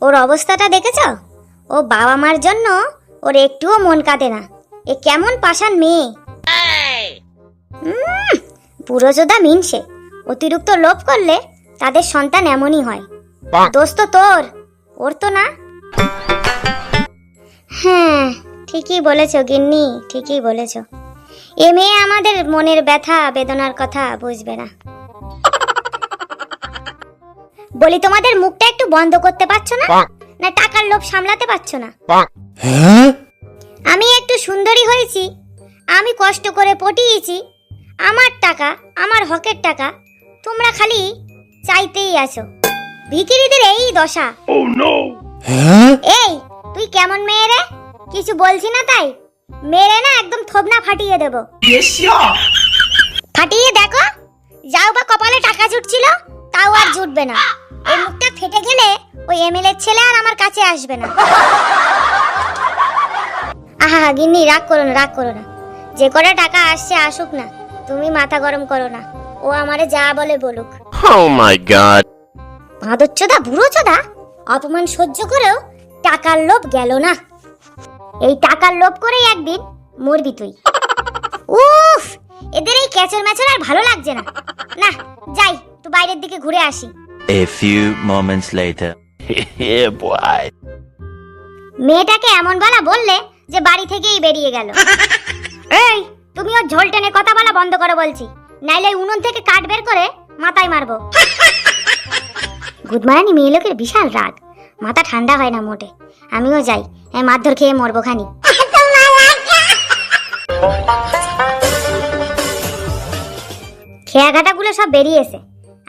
ওর অবস্থাটা দেখেছ? ও বাবা মার জন্য ওর একটুও মন কাঁদে না। এ কেমন পাষাণ মেয়ে। উম, পুরো যোদা মিনসে অতিরিক্ত লোভ করলে তাদের সন্তান এমনই হয়। দোষ তো তোর ওর তো না হ্যাঁ ঠিকই বলেছ গিন্নি ঠিকই বলেছ। এ মেয়ে আমাদের মনের ব্যথা বেদনার কথা বুঝবে না। বলি তোমাদের মুখটা একটু বন্ধ করতে পারছ না? না টাকার লোভ সামলাতে পারছ না? আমি একটু সুন্দরী হয়েছি আমি কষ্ট করে পটিয়েছি আমার টাকা আমার হকের টাকা তোমরা খালি চাইতেই আছো। ভিকিরিদের এই দশা। এই তুই কেমন মেয়ে রে? কিছু বলছি না তাই? মেরে না একদম থবনা ফাটিয়ে দেব। ফাটিয়ে দেখো যাও বা কপালে টাকা জুটছিল তাও আর জুটবে না। এই মুখটা ফেটে গেলে ওই এমএলএ ছেলে আর আমার কাছে আসবে না। আহা গিন্নি রাগ করো না রাগ করো না। যে কটা টাকা আসছে আসুক না তুমি মাথা গরম করো না। ও আমারে যা বলে বলুক। My god. ভাদচ্চোদা বুড়ো চোদা অপমান সহ্য করেও টাকার লোভ গেল না। এই টাকার লোভ করেই একদিন মরবি তুই। উফ এদের এই ক্যাচের ম্যাচের আর ভালো লাগছে না। না যাই একটু বাইরের দিকে ঘুরে আসি। A few moments later. yeah, boy. মেয়েটাকে এমন বলা বললে যে বাড়ি থেকেই বেরিয়ে গেল। এই তুমি ওর ঝোল টেনে কথা বলা বন্ধ করো বলছি। নাইলে উনুন থেকে কাঠ বের করে মাথায় মারবো। গুদমারানি মেয়ে লোকের বিশাল রাগ। মাথা ঠান্ডা হয় না মোটে। আমিও যাই। মারধর খেয়ে মরবো খানি। খেয়া ঘাটাগুলো সব বেরিয়েছে।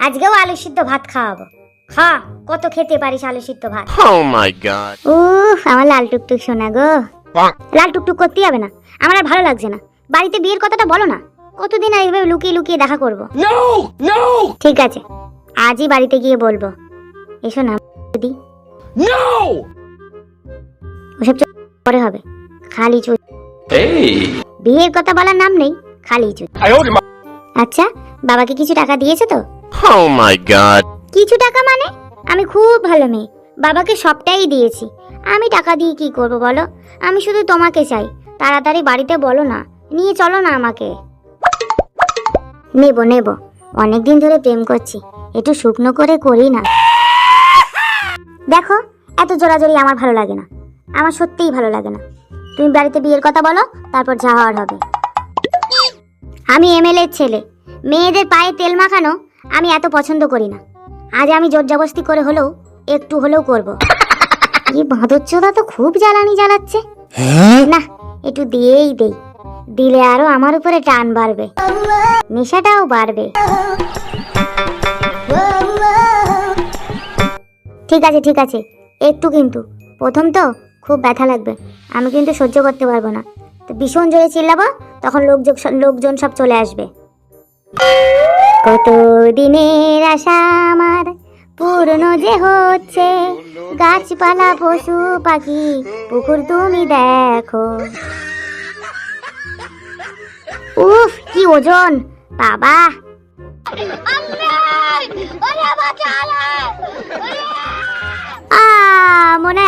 আজকেও আলু সিদ্ধ ভাত খাওয়াবো। খা কত খেতে পারিস আলু সিদ্ধ ভাত? Oh my আমার লাল টুকটুক শোনা গো। লাল টুকটুক করতেই হবে না। আমার আর ভালো লাগছে না। বাড়িতে বিয়ের কথাটা বলো না। কতদিন আর এইভাবে লুকিয়ে লুকিয়ে দেখা করব! ঠিক আছে। আজই বাড়িতে গিয়ে বলব। এসো না No! ওসব পরে হবে। খালি চুল! বিয়ের কথা বলার নাম নেই খালি চুল. আচ্ছা বাবাকে কিছু টাকা দিয়েছে তো? Oh my god. কিছু টাকা মানে? আমি খুব ভালো মেয়ে। বাবাকে সবটাই দিয়েছি। আমি টাকা দিয়ে কি করব বলো? আমি শুধু তোমাকে চাই। তাড়াতাড়ি বাড়িতে বলো না। নিয়ে চলো না আমাকে। নেব নেব। অনেকদিন ধরে প্রেম করছি। একটু শুকনো করে করি না। দেখো এত জোরাজোরি আমার ভালো লাগে না। আমার সত্যিই ভালো লাগে না। তুমি বাড়িতে বিয়ের কথা বলো তারপর যা হওয়ার হবে। আমি এমএলএর ছেলে। মেয়েদের পায়ে তেল মাখানো আমি এত পছন্দ করি না। আজ আমি জোর জবস্তি করে হলেও একটু হলেও করব। এই বাঁদরচোদা তো খুব জ্বালানি জ্বালাচ্ছে। না একটু দিয়েই দেই। দিলে আরও আমার উপরে টান বাড়বে। নেশাটাও বাড়বে। ঠিক আছে ঠিক আছে। একটু কিন্তু। প্রথম তো খুব ব্যথা লাগবে। আমি কিন্তু সহ্য করতে পারব না। তো ভীষণ জোরে চিল্লাবো, তখন লোকজন লোকজন সব চলে আসবে। কত দিনের আশা আমার? পুরনো যে হচ্ছে। গাছপালা, পশু, পাখি, পুকুর তুমি দেখো। উফ, কি ওজন! বাবা!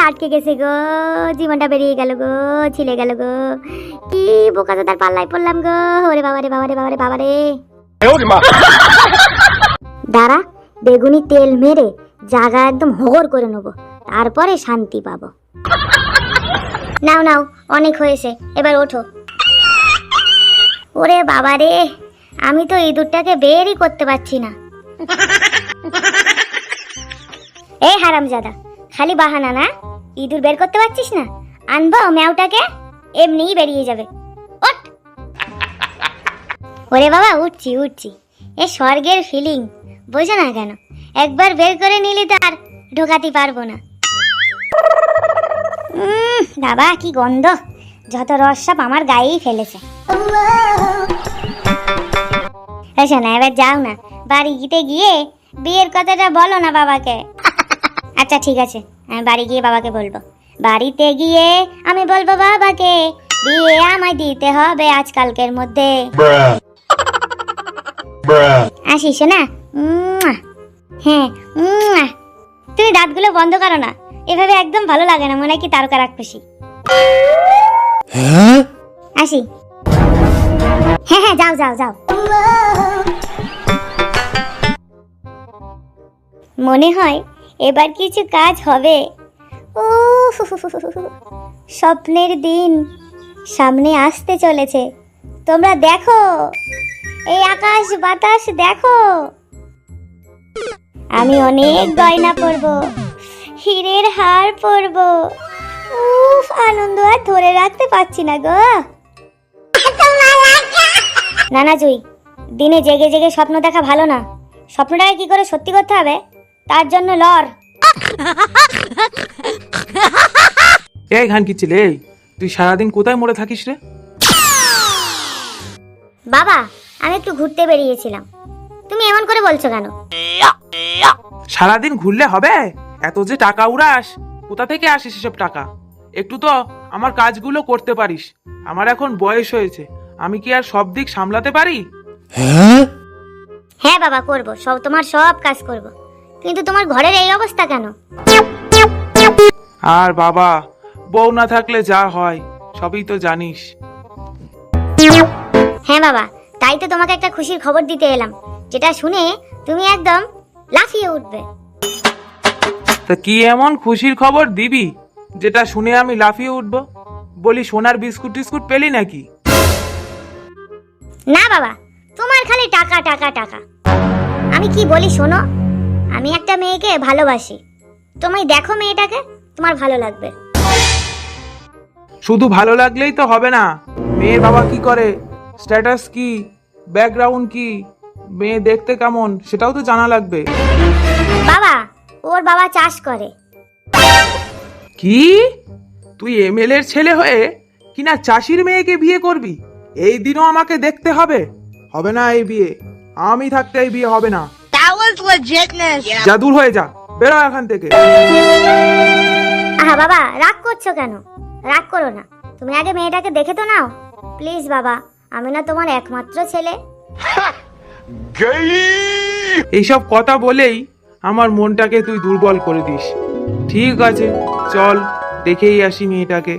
আটকে গেছে গো জীবনটা বেরিয়ে গেল গো ছিলে গেল গো। কি বোকা তার পাল্লায় পড়লাম গো। ওরে বাবারে বাবারে বাবারে বাবারে I owed him. দাঁড়া বেগুনি তেল মেরে জাগা একদম হগর করে নেব তারপরে শান্তি পাবো। নাও নাও অনেক হয়েছে এবার ওঠো। ওরে বাবা রে আমি তো ইঁদুরটাকে বেরই করতে পারছি না। এই হারামজাদা খালি বাহানা না? ইঁদুর বের করতে পারছিস না? আনব ম্যাওটাকে এমনিই বেরিয়ে যাবে। ওঠ! ওরে বাবা, উঠছি উঠছি। এ স্বর্গের ফিলিং বোঝো না কেন? একবার বের করে নিলে তো আর ঢোকাতে পারব না। বাবা, কি গন্ধ। যত রস সব আমার গায়েই ফেলেছে। এসো না এবার যাও না। বাড়ি গিতে গিয়ে বিয়ের কথাটা বলো না বাবাকে। আচ্ছা ঠিক আছে। আমি বাড়ি গিয়ে বাবাকে বলব। বাড়িতে গিয়ে আমি বলব বাবাকে বিয়ে আমায় দিতে হবে আজকালকের মধ্যে. আসিস না হ্যাঁ। তুমি দাঁতগুলো বন্ধ করো না। এভাবে একদম ভালো লাগে না মনে হয় কি তারকা রাক্ষসী। আসি। হ্যাঁ হ্যাঁ যাও যাও যাও। মনে হয় এবার কিছু কাজ হবে। ও স্বপ্নের দিন সামনে আসতে চলেছে। তোমরা দেখো, এই আকাশ বাতাস দেখো। আমি অনেক গয়না পরব, হীরের হার পরব। উফ, আনন্দ আর ধরে রাখতে পারছি না গো। না না জুই, দিনে জেগে জেগে স্বপ্ন দেখা ভালো না। স্বপ্নটাকে কি করে সত্যি করতে হবে? তার জন্য লর এই ঘান কি ছেলে তুই সারাদিন কোথায় মরে থাকিস রে? বাবা আমি একটু ঘুরতে বেরিয়েছিলাম। তুমি এমন করে বলছো কেন? সারাদিন ঘুরলে হবে? এত যে টাকা উড়াস কোথা থেকে আসিস এসব টাকা? একটু তো আমার কাজগুলো করতে পারিস। আমার এখন বয়স হয়েছে। আমি কি আর সব দিক সামলাতে পারি? হ্যাঁ বাবা করব। সব তোমার সব কাজ করব। কিন্তু তোমার ঘরের এই অবস্থা কেন? আর বাবা বউ না থাকলে যা হয় সবই তো জানিস। হ্যাঁ বাবা তাই তো তোমাকে একটা খুশির খবর দিতে এলাম যেটা শুনে তুমি একদম লাফিয়ে উঠবে। তা কি এমন খুশির খবর দিবি যেটা শুনে আমি লাফিয়ে উঠব? বলি সোনার বিস্কুট টিস্কুট পেলি নাকি? না বাবা তোমার খালি টাকা টাকা টাকা। আমি কি বলি শোনো আমি একটা মেয়েকে ভালোবাসি। তুমি দেখো মেয়েটাকে তোমার ভালো লাগবে। শুধু ভালো লাগলেই তো হবে না। মেয়ের বাবা কি করে? স্ট্যাটাস কি? ব্যাকগ্রাউন্ড কি? মেয়ে দেখতে কেমন? সেটাও তো জানা লাগবে। বাবা ওর বাবা চাষ করে। কি? তুই এমএল এর ছেলে হয়ে কিনা চাষির মেয়েকে বিয়ে করবি? এই দিনও আমাকে দেখতে হবে। হবে না এই বিয়ে। আমি থাকতে এই বিয়ে হবে না। Was legitness. যা দূর হয়ে যা বেরো এখান থেকে। আহা বাবা রাগ করছ কেন? রাগ করো না। তুমি আগে মেয়েটাকে দেখে তো নাও। প্লিজ বাবা আমি না তোমার একমাত্র ছেলে। এইসব কথা বলেই আমার মনটাকে তুই দুর্বল করে দিস। ঠিক আছে চল দেখেই আসি মেয়েটাকে।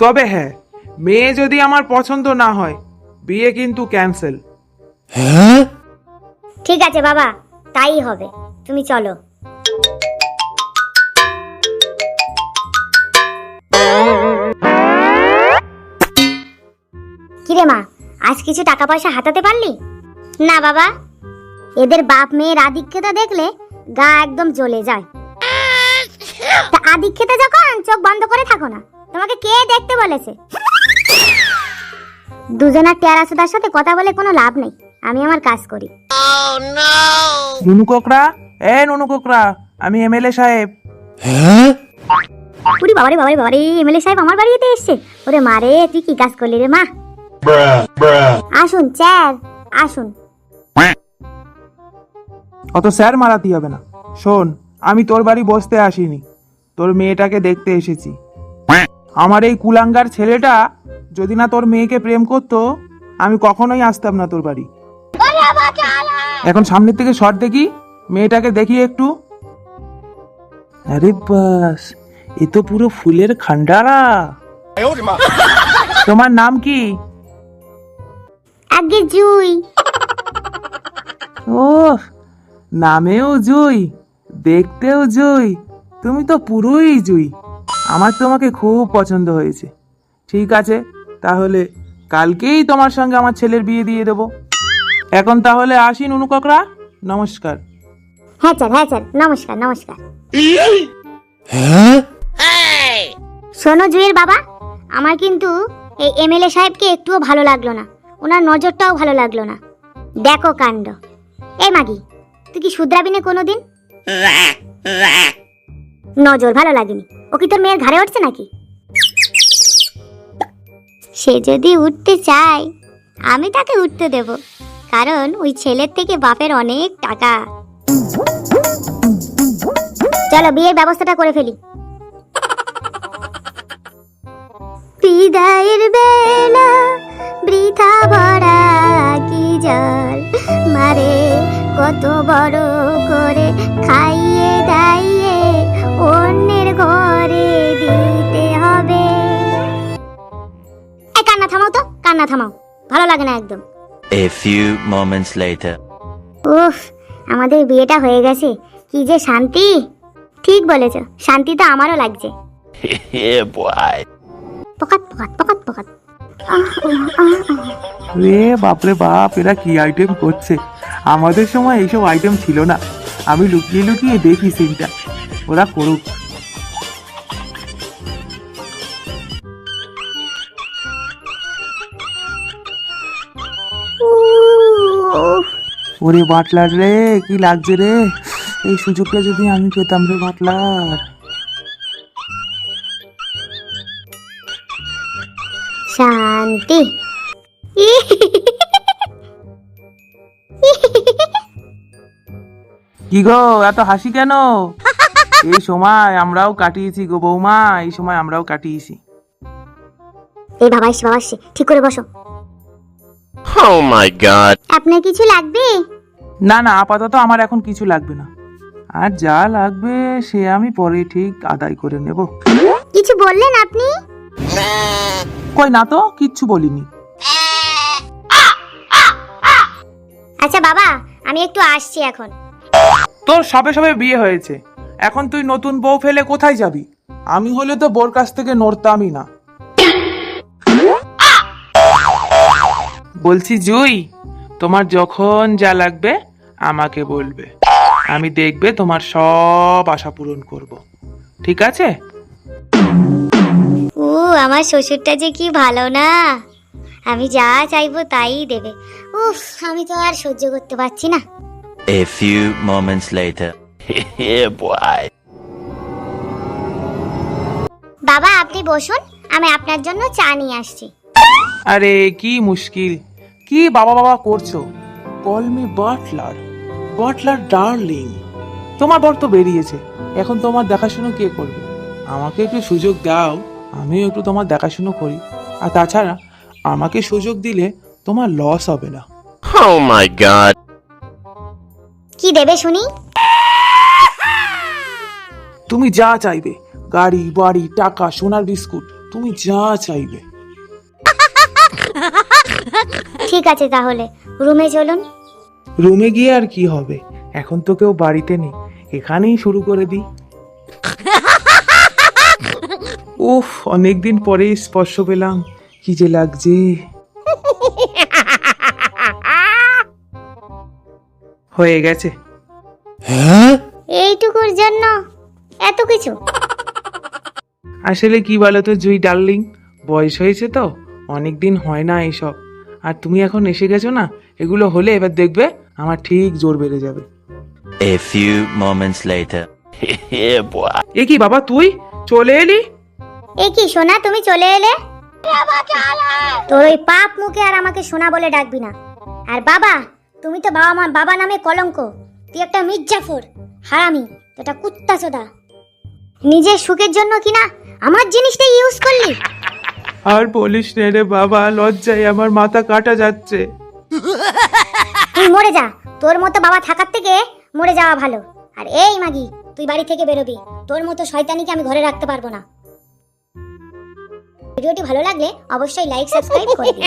তবে হ্যাঁ মেয়ে যদি আমার পছন্দ না হয় বিয়ে কিন্তু ক্যান্সেল। ঠিক আছে, বাবা। তাই হবে। তুমি চলো। কিরে মা, আজ কিছু টাকা পয়সা হাতাতে পারলি? না, বাবা। এদের বাপ মেয়ের আদিক্ষেতা দেখলে গা একদম জ্বলে যায়। তা আদিক্ষেতা যখন চোখ বন্ধ করে থাকো না, তোমাকে কে দেখতে বলেছে? দুজনের টেরাসুদার সাথে কথা বলে কোনো লাভ নেই। আমি আমার কাজ করি. নুনু কোকরা এ নুনু কোকরা আমি এমএলএ সাহেব। উরি বাবারে বাবারে বাবারে এমএলএ সাহেব আমার বাড়িতে এসছে। ওরে মারে তুই কি কাজ করলি রে মা. আসুন স্যার আসুন। অত স্যার মারাতে হবে না। শোন আমি তোর বাড়ি বসতে আসিনি। তোর মেয়েটাকে দেখতে এসেছি। আমার এই কুলাঙ্গার ছেলেটা যদি না তোর মেয়েকে প্রেম করতো আমি কখনোই আসতাম না তোর বাড়ি। এখন সামনের থেকে শট দেখি মেয়েটাকে দেখি একটু। আরে বাস এ তো পুরো ফুলের খান্ডারা। তোমার নাম কি? আগে জুই। ও নামেও জুই দেখতেও জুই। তুমি তো পুরোই জুই। আমার তোমাকে খুব পছন্দ হয়েছে। ঠিক আছে তাহলে কালকেই তোমার সঙ্গে আমার ছেলের বিয়ে দিয়ে দেবো। এখন তাহলে আসি নুনু কাকড়া। নমস্কার। হ্যাঁ স্যার হ্যাঁ স্যার নমস্কার নমস্কার। Hey. শোনো জুয়ের বাবা আমার কিন্তু এই এমএলএ সাহেবকে একটুও ভালো লাগল না। ওনার নজরটাও ভালো লাগল না। দেখো কাণ্ড। এই মাগি তুই কি শুধরাবি না কোনোদিন? নজর ভালো লাগেনি। ও কি তোর মেয়ের ঘাড়ে উঠছে নাকি? সে যদি উঠতে চায় আমি তাকে উঠতে দেব। কারণ ওই ছেলের থেকে বাপের অনেক টাকা। চলো, বিয়ের ব্যবস্থাটা করে ফেলি। বিদায়ের বেলা বৃথা ভরা কি জল মারে, কত বড় করে খাইয়ে দাইয়ে অন্যের ঘরে দিতে হবে। এই কান্না থামাও তো, কান্না থামাও। ভালো লাগে না একদম। A few moments later. উফ আমাদের বিয়েটা হয়ে গেছে। কি যে শান্তি। ঠিক বলেছ শান্তি তো আমারও লাগছে। yeah, boy. পকাত পকাত পকাত পকাত। রে বাপরে বাপ এরা কি আইটেম করছে? আমাদের সময় এইসব আইটেম ছিল না। আমি লুকিয়ে লুকিয়ে দেখি সিনটা ওরা করুক। ওরে বাটলার রে কি লাগছে রে? এই সুযোগটা যদি আমি পেতাম রে বাটলার। শান্তি। কি গো এত হাসি কেন? এই সময় আমরাও কাটিয়েছি গো বৌমা এই সময় আমরাও কাটিয়েছি। এই বাবা এসে বাবা ঠিক করে বসো। Oh my god. আপনার কিছু লাগবে? না না আপাতত আমার এখন কিছু লাগবে না। আর যা লাগবে সে আমি পরে ঠিক আদায় করে নেব। কিছু বললেন আপনি? কই না তো কিচ্ছু বলিনি। আচ্ছা বাবা আমি একটু আসছি এখন। তোর সবে সবে বিয়ে হয়েছে। এখন তুই নতুন বউ ফেলে কোথায় যাবি? আমি হলে তো বোর কাছ থেকে নড়তামই না। বলছি জুই তোমার যখন যা লাগবে আমাকে বলবে। আমি দেখবে তোমার সব আশা পূরণ করব। ঠিক আছে? ও আমার শ্বশুরটা যে কি ভালো না। আমি যা চাইব তাই দেবে। উফ আমি তো আর সহ্য করতে পারছি না। A few moments later. yeah, boy. বাবা আপনি বসুন আমি আপনার জন্য চা নিয়ে আসছি। আরে কি মুশকিল। কি বাবা বাবা করছ? Call me butler butler darling তোমার বর তো বেরিয়েছে। এখন তোমার দেখাশুনো কে করবে? আমাকে একটু সুযোগ দাও। আমিও একটু তোমার দেখাশুনো করি। আর তাছাড়া আমাকে সুযোগ দিলে তোমার লস হবে না। Oh my god. কি দেবে শুনি? তুমি যা চাইবে গাড়ি বাড়ি টাকা সোনার বিস্কুট তুমি যা চাইবে। ঠিক আছে তাহলে রুমে চলুন। রুমে গিয়ে আর কি হবে? এখন তো কেউ বাড়িতে নেই। এখানেই শুরু করে দিই। উফ অনেকদিন পরে স্পর্শ পেলাম। কি যে লাগছে। হয়ে গেছে। হ্যাঁ? এইটুকুর জন্য এত কিছু। আসলে কি বলো তো জুই ডার্লিং? বয়স হয়েছে তো অনেকদিন হয় না এইসব। আর তুমি এখন এসে গেছো না? এগুলো হলে এবার দেখবে আমার ঠিক জোর বেড়ে যাবে। A few moments later. এ কি বাবা তুই চলে এলি? এ কি সোনা তুমি চলে এলে? তোর ওই পাপ মুখে আর আমাকে সোনা বলে ডাকবি না। আর বাবা তুমি তো বাবা মা বাবা নামে কলঙ্ক। তুই একটা মির্জাফর হারামি একটা কুত্তা চোদা নিজের সুখের জন্য কিনা আমার জিনিসটা ইউজ করলি? আর বলিস নে রে বাবা লজ্জায় আমার মাথা কাটা যাচ্ছে। তুই মরে যা। তোর মতো বাবা থাকার থেকে মরে যাওয়া ভালো। আর এই মাগি, তুই বাড়ি থেকে বেরোবি। তোর মতো শয়তানিকে আমি ঘরে রাখতে পারব না। ভিডিওটি ভালো লাগলে অবশ্যই লাইক সাবস্ক্রাইব করবি